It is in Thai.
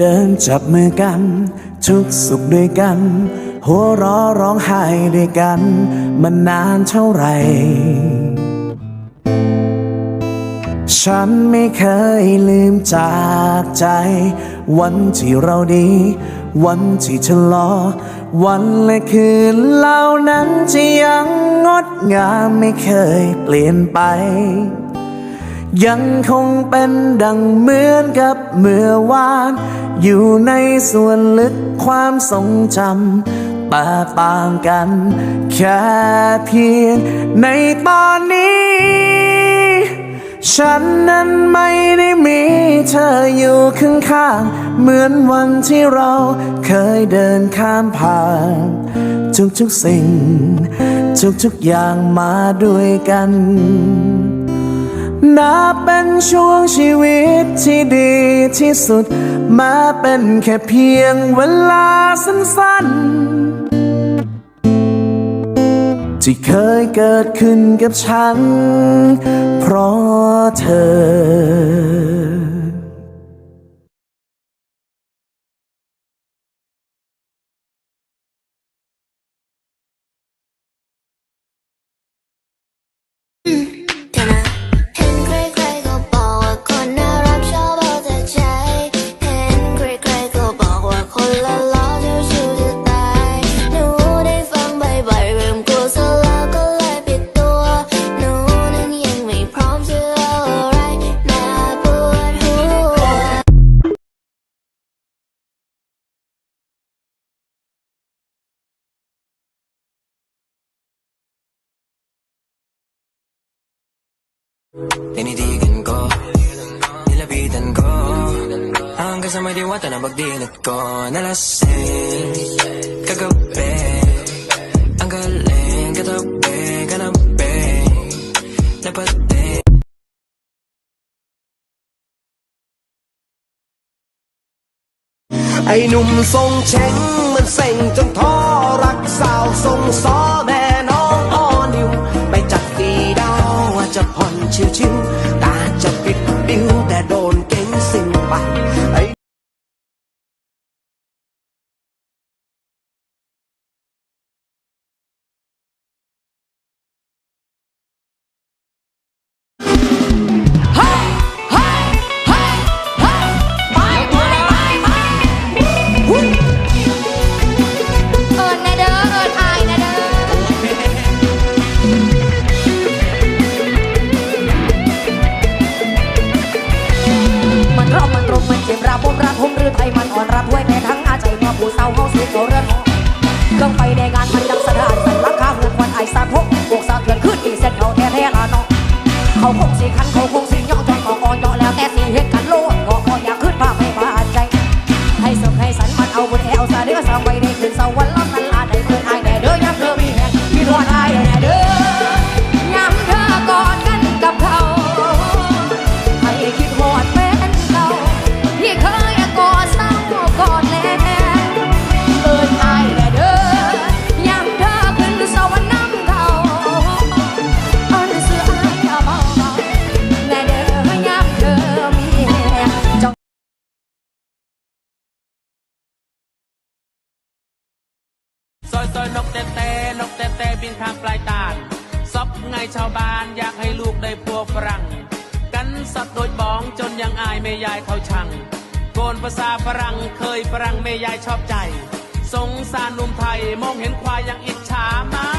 เดินจับมือกัน ทุกสุขด้วยกัน หัวร้อร้องไห้ด้วยกันมานนานเท่าไหร่ ฉันไม่เคยลืมจากใจ วันที่เราดี วันที่ทะเลาะวันและคืนเหล่านั้นที่ยังงดงามไม่เคยเปลี่ยนไป ยังคงเป็นดังเหมือนกับเมื่อวาน อยู่ในส่วนลึกความทรงจำแต่ต่างกัน แค่เพียงในตอนนี้ ฉันนั้นไม่ได้มีเธออยู่ข้างๆเหมือนวันที่เราเคยเดินข้ามผ่านทุกๆสิ่ง ทุกๆอย่างมาด้วยกัน นับเป็นช่วงชีวิตที่ดีที่สุด มาเป็นแค่เพียงเวลาสั้นๆ ที่เคยเกิดขึ้นกับฉัน เพราะเธอ Tinitigan ko Nilapitan ko Hanggang sa may diwata na pagdilat ko Nalasing Kagabi Ang galing Katabi Kanabi Napati ไอ้หนุ่มทรงเช้งมันเซ็งจนท้อรักสาวทรงซอ เจ็บระบมระทมหรือไทยมันอ่อนระทวยแม่ทั้งอาใจเมื่อผู้เศร้าเฮาสีเขาเรือนเครื่องไปในงานมัน แต่แต่บินข้างปลายตาลซอบไงชาวบ้านอยากให้ลูกได้พัวฝรั่ง กันสับโดยบ้องจนยังอายแม่ยายเขาชัง โกนภาษาฝรั่งเคยฝรั่งแม่ยายชอบใจ สงสารหนุ่มไทยมองเห็นควายยังอิจฉามา